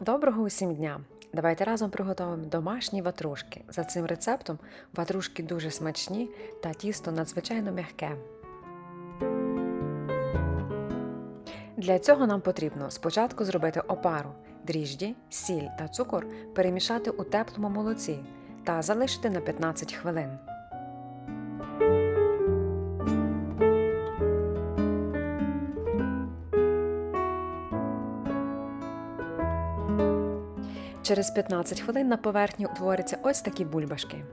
Доброго усім дня! Давайте разом приготуємо домашні ватрушки. За цим рецептом ватрушки дуже смачні та тісто надзвичайно м'яке. Для цього нам потрібно спочатку зробити опару, дріжджі, сіль та цукор перемішати у теплому молоці та залишити на 15 хвилин. Через 15 хвилин на поверхні утворяться ось такі бульбашки.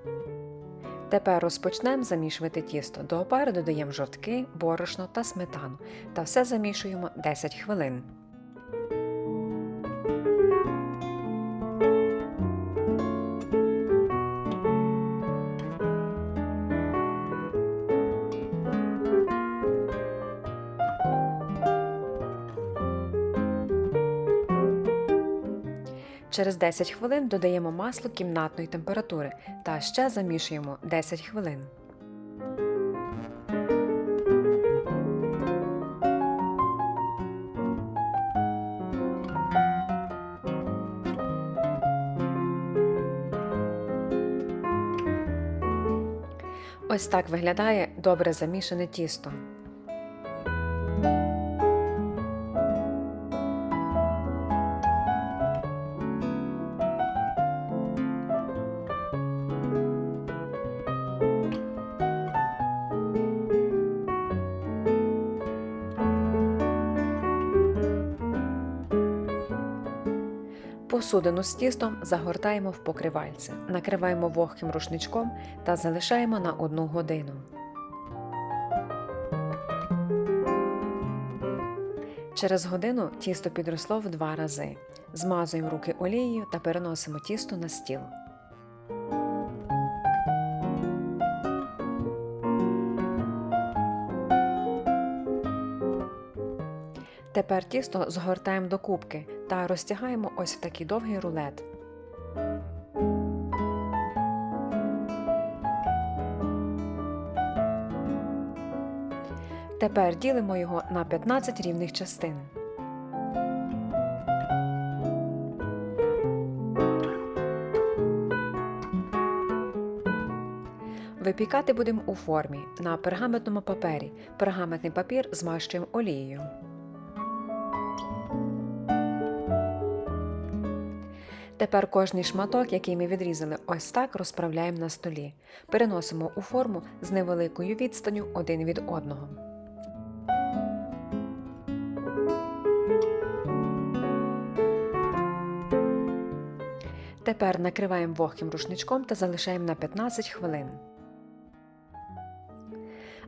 Тепер розпочнемо замішувати тісто. До опари додаємо жовтки, борошно та сметану та все замішуємо 10 хвилин. Через 10 хвилин додаємо масло кімнатної температури та ще замішуємо 10 хвилин. Ось так виглядає добре замішане тісто. Посудину з тістом загортаємо в покривальце, накриваємо вогким рушничком та залишаємо на 1 годину. Через годину тісто підросло в два рази. Змазуємо руки олією та переносимо тісто на стіл. Тепер тісто згортаємо до кубки та розтягаємо ось в такий довгий рулет. Тепер ділимо його на 15 рівних частин. Випікати будемо у формі на пергаментному папері. Пергаментний папір змащуємо олією. Тепер кожний шматок, який ми відрізали, ось так розправляємо на столі. Переносимо у форму з невеликою відстанню один від одного. Тепер накриваємо вогким рушничком та залишаємо на 15 хвилин.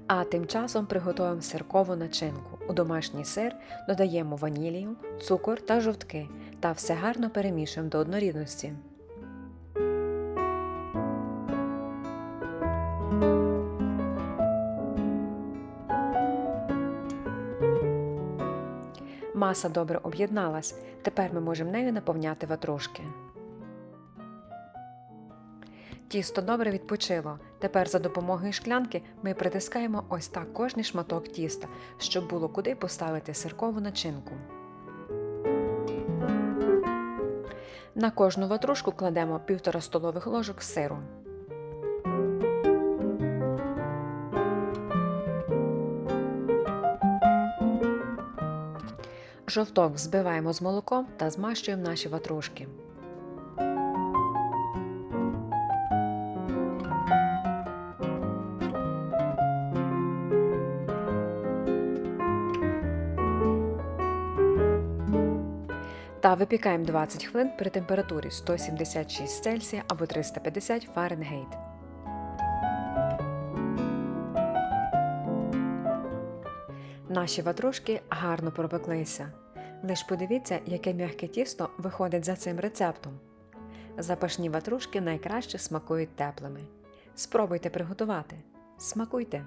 А тим часом приготуємо сиркову начинку. У домашній сир додаємо ванілію, цукор та жовтки та все гарно перемішуємо до однорідності. Маса добре об'єдналась. Тепер ми можемо нею наповняти ватрушки. Тісто добре відпочило. Тепер за допомогою шклянки ми притискаємо ось так кожний шматок тіста, щоб було куди поставити сиркову начинку. На кожну ватрушку кладемо 1,5 столових ложок сиру. Жовток взбиваємо з молоком та змащуємо наші ватрушки. Та випікаємо 20 хвилин при температурі 176 Цельсія або 350 Фаренгейт. Наші ватрушки гарно пропеклися. Лиш подивіться, яке м'яке тісто виходить за цим рецептом. Запашні ватрушки найкраще смакують теплими. Спробуйте приготувати. Смакуйте!